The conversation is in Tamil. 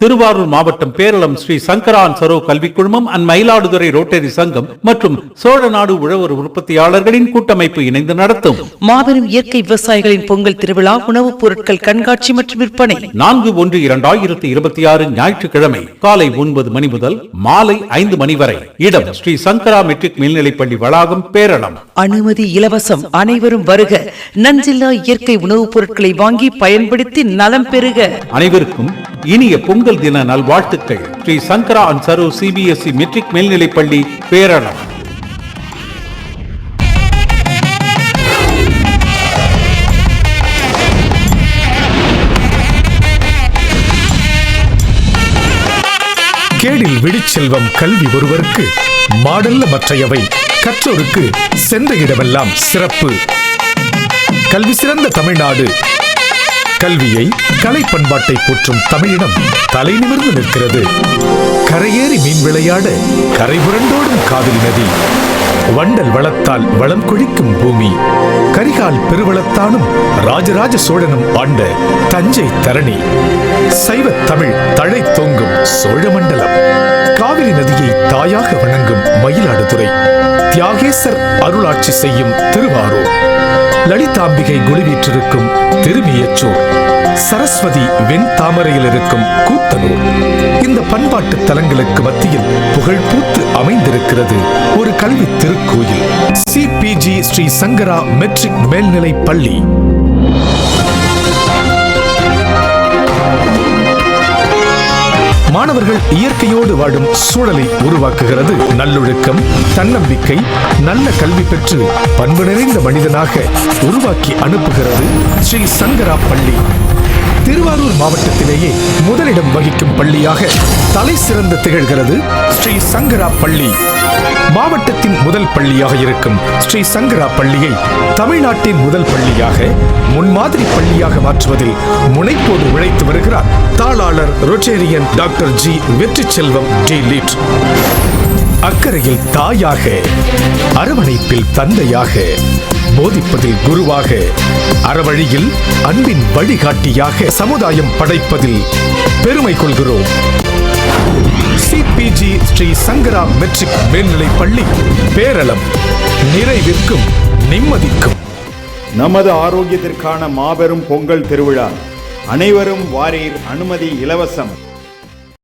திருவாரூர் மாவட்டம் பேரளம் ஸ்ரீ சங்கரான் சரோ கல்விக் குழுமம் அண்ட் மயிலாடுதுறை ரோட்டரி சங்கம் மற்றும் சோழநாடு உழவர் உற்பத்தியாளர்களின் கூட்டமைப்பு இணைந்து நடத்தும். மாபெரும் இயற்கை விவசாயிகளின் பொங்கல் திருவிழா உணவுப் பொருட்கள் கண்காட்சி மற்றும் விற்பனை. நான்கு ஒன்று இரண்டாயிரத்தி இருபத்தி ஆறு ஞாயிற்றுக்கிழமை காலை ஒன்பது மணி முதல் மாலை ஐந்து மணி வரை. இடம் ஸ்ரீ சங்கரா மெட்ரிக் மேல்நிலைப்பள்ளி வளாகம் பேரளம். அனுமதி இலவசம் அனைவரும் வருக. நஞ்சில்லா இயற்கை உணவுப் பொருட்களை வாங்கி பயன்படுத்தி நலம் பெறுக. அனைவருக்கும் இனிய பொங்கல் தின நல்வாழ்த்துக்கள். ஸ்ரீ சங்கரா அண்ட் சரு சிபிஎஸ்இ மெட்ரிக் மேல்நிலைப்பள்ளி பேரணம். கேடில் விழிச்செல்வம் கல்வி ஒருவருக்கு மாடல்ல மற்றையவை கற்றோருக்கு சென்ற இடமெல்லாம் சிறப்பு. கல்வி சிறந்த தமிழ்நாடு கல்வியை கலை பண்பாட்டை போற்றும் தமிழினம் தலை நிமிர்ந்து நிற்கிறது. கரையேறி மீன் விளையாட கரை புரண்டோடும் காவிரி நதி. வண்டல் வளத்தால் வளம் கொழிக்கும் பூமி. கரிகால் பெருவளத்தானும் ராஜராஜ சோழனும் ஆண்ட தஞ்சை தரணி. சைவத் தமிழ் தழை சோழ சோழமண்டலம் காவிரி நதியை தாயாக வணங்கும் மயிலாடுதுறை. தியாகேசர் அருளாட்சி செய்யும் திருவாரூர். லலிதாம்பிகை குழுவீற்றிருக்கும் திருமியச்சூர் சரஸ்வதி வெண் தாமரையில் இருக்கும் கூத்தனூர். இந்த பண்பாட்டு தலங்களுக்கு மத்தியில் புகழ் பூத்து அமைந்திருக்கிறது ஒரு கல்வி திருக்கோயில். சிபிஜி ஸ்ரீ சங்கரா மெட்ரிக் மேல்நிலை பள்ளி. மாணவர்கள் இயற்கையோடு வாழும் சூழலை உருவாக்குகிறது. நல்லொழுக்கம் தன்னம்பிக்கை நல்ல கல்வி பெற்று பண்பு நிறைந்த மனிதனாக உருவாக்கி அனுப்புகிறது ஸ்ரீ சங்கரா பள்ளி திருவாரூர் மாவட்டத்திலேயே முதலிடம் வகிக்கும் பள்ளியாக தலை சிறந்து திகழ்கிறது ஸ்ரீ சங்கரா பள்ளி மாவட்டத்தின் முதல் பள்ளியாக இருக்கும் ஸ்ரீ சங்கரா பள்ளியை தமிழ்நாட்டின் முதல் பள்ளியாக முன்மாதிரி பள்ளியாக மாற்றுவதில் முனைப்போடு உழைத்து வருகிறார் தாளாளர் ரொட்டேரியன் டாக்டர் ஜி வெற்றி செல்வம் டி லீட். அக்கறையில் தாயாக அரவணைப்பில் தந்தையாக போதிப்பதில் குருவாக அறவழியில் அன்பின் வழிகாட்டியாக சமுதாயம் படைப்பதில் பெருமை கொள்கிறோம். சிபிஜி ஸ்ரீ சங்கரா மெட்ரிக் மேல்நிலை பள்ளி பேரளம் நிறைவிற்கும் நிம்மதிக்கும். நமது ஆரோக்கியத்திற்கான மாபெரும் பொங்கல் திருவிழா. அனைவரும் வாரீர் அனுமதி இலவசம்.